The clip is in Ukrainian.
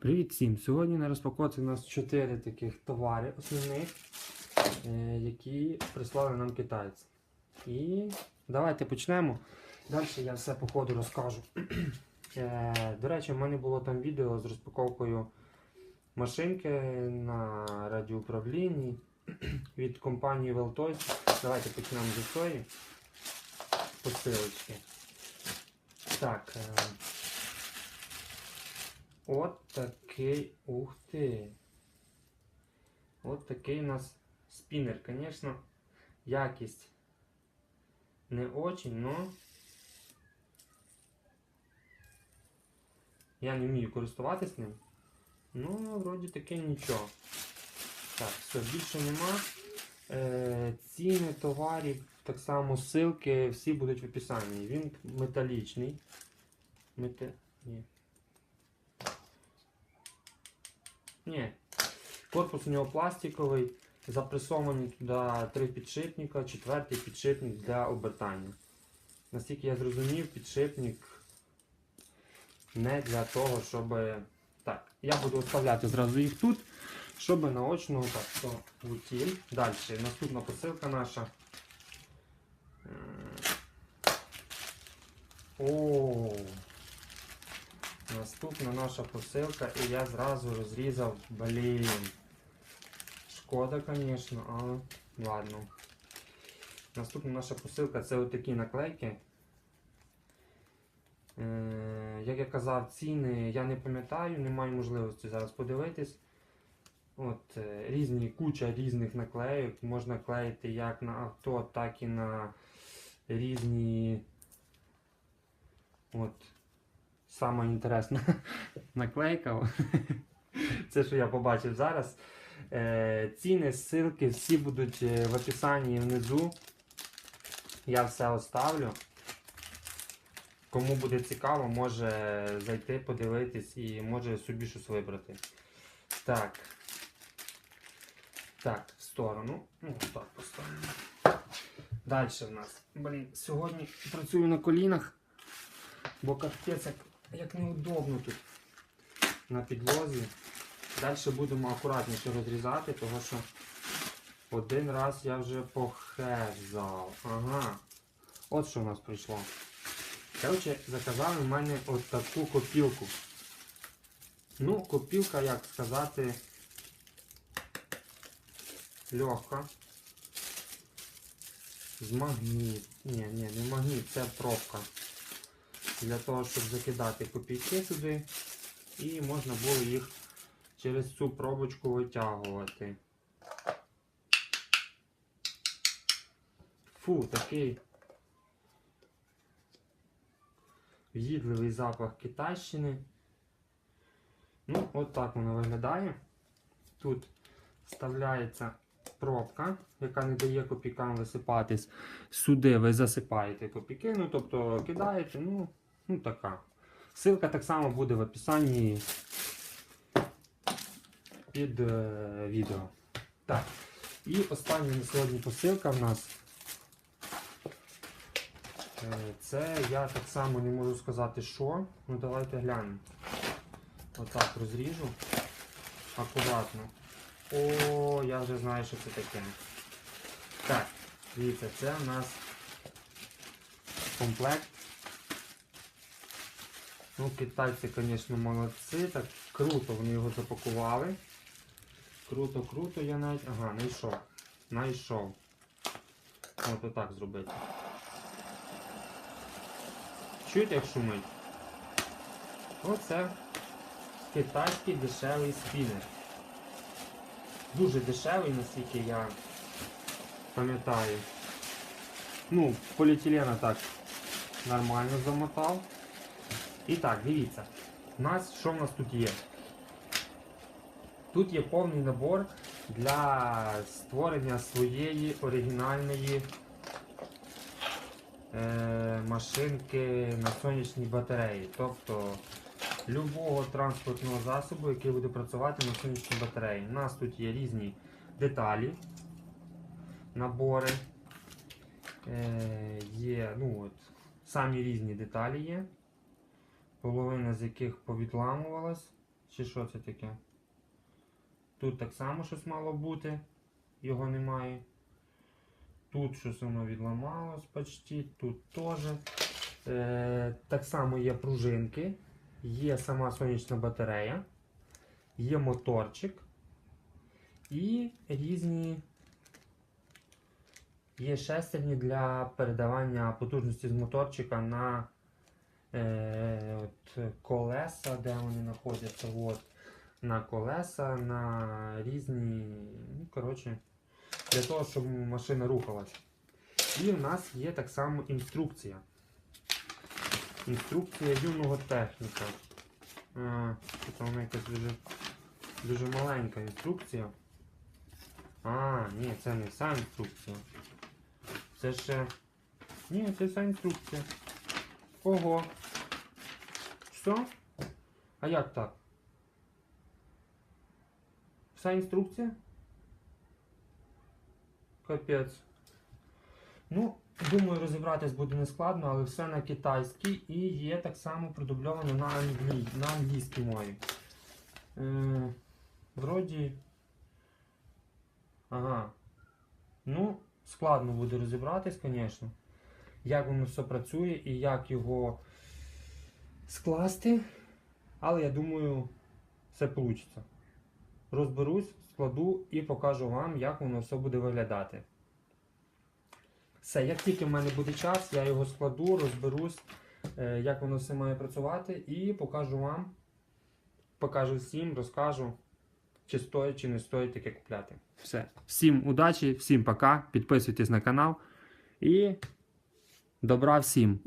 Привіт всім! Сьогодні на розпаковці у нас 4 таких товари основних, е, які прислали нам китайці. І давайте почнемо. Далі я все по ходу розкажу. Е, До речі, в мене було там відео з розпаковкою машинки на радіоуправлінні від компанії Велтойс. Давайте почнемо з цієї посилочки. Так. е, От такий, ух ти. От такий у нас спінер. Звісно, якість не очень, но я не вмію користуватись ним. Ну, вроді таки нічого. Так, все, більше нема. Е, ціни товарів, так само ссылки, всі будуть в описанні. Він металічний. Мета... Ні. Ні. Корпус у нього пластиковий, запресовані туди три підшипника, четвертий підшипник для обертання. Наскільки я зрозумів, підшипник не для того, щоб. Так, я буду оставляти зразу їх тут, щоб наочно так, то утіль. Далі, наступна посилка наша. Е, О, Наступна наша посилка і я зразу розрізав, блін. Шкода, звісно, але ладно. Наступна наша посилка це отакі наклейки. Е, як я казав, ціни я не пам'ятаю, не маю можливості зараз подивитись. От, е, різні, куча різних наклейок. Можна клеїти як на авто, так і на різні. От, Сама інтересна наклейка. Це, що я побачив зараз. Е, ціни, ссылки всі будуть е, в описанні внизу. Я все оставлю. Кому буде цікаво, може зайти, подивитись і може собі щось вибрати. Так. Так, в сторону. Ну, так поставимо. Далі в нас. Блін, сьогодні працюю на колінах, бо капець як як неудобно тут на підлозі. Далі будемо акуратніше розрізати, тому що один раз я вже похезав. Ага. От що в нас прийшло. Коротше, заказали в мене от таку копілку. Ну, копілка, як сказати, легка. З магніт. Ні, ні, не магніт, це пробка для того, щоб закидати копійки сюди, і можна було їх через цю пробочку витягувати. Фу, такий в'їдливий запах Китайщини. Ну, от так воно виглядає. Тут вставляється пробка, яка не дає копійкам висипатись. Сюди ви засипаєте копійки, ну тобто кидаєте, ну, ну така. Ссылка так само буде в описанні під е, відео. Так. І остання на сьогодні посилка в нас. Е, Це я так само не можу сказати, що. Ну давайте глянемо. Отак розріжу. Акуратно. О, я вже знаю, що це таке. Так, дивіться, це у нас комплект. Ну, китайці, звісно, молодці. Так круто вони його запакували. Круто, круто, я навіть... Ага, знайшов. Знайшов. От отак зробити. Чуєте, як шумить? Оце китайський дешевий спінер. Дуже дешевий, наскільки я пам'ятаю. Ну, поліетилена так нормально замотав. І так, дивіться, у нас, що в нас тут є? Тут є повний набор для створення своєї оригінальної е, машинки на сонячній батареї. Тобто любого транспортного засобу, який буде працювати на сонячній батареї. У нас тут є різні деталі, набори, е, є ну от, самі різні деталі є половина з яких повідламувалась, Чи що це таке? Тут так само щось мало бути. Його немає. Тут щось воно відламалось почти, тут теж. Е, так само є пружинки, є сама сонячна батарея, є моторчик і різні є шестерні для передавання потужності з моторчика на е, от, колеса, де вони знаходяться. От, на колеса, на різні. Ну, коротше, для того, щоб машина рухалась. І в нас є так само інструкція. Інструкція юного техніка. А, тут вона якась дуже, дуже маленька інструкція. А, ні, це не вся інструкція. Це ще. Ні, це вся інструкція. Ого. Що? А як так? Вся інструкція? Капець. Ну, думаю, розібратись буде не складно, але все на китайській і є так само продубльовано на, англій, на англійській мові. Е, вроді. Ага. Ну, складно буде розібратись, звісно. Як воно все працює і як його скласти. Але я думаю, все вийде. Розберусь, складу і покажу вам, як воно все буде виглядати. Все, як тільки в мене буде час, я його складу, розберусь, е, як воно все має працювати, і покажу вам, покажу всім, розкажу, чи стоїть, чи не стоїть таке купляти. Все. Всім удачі, всім пока, підписуйтесь на канал і добра всім!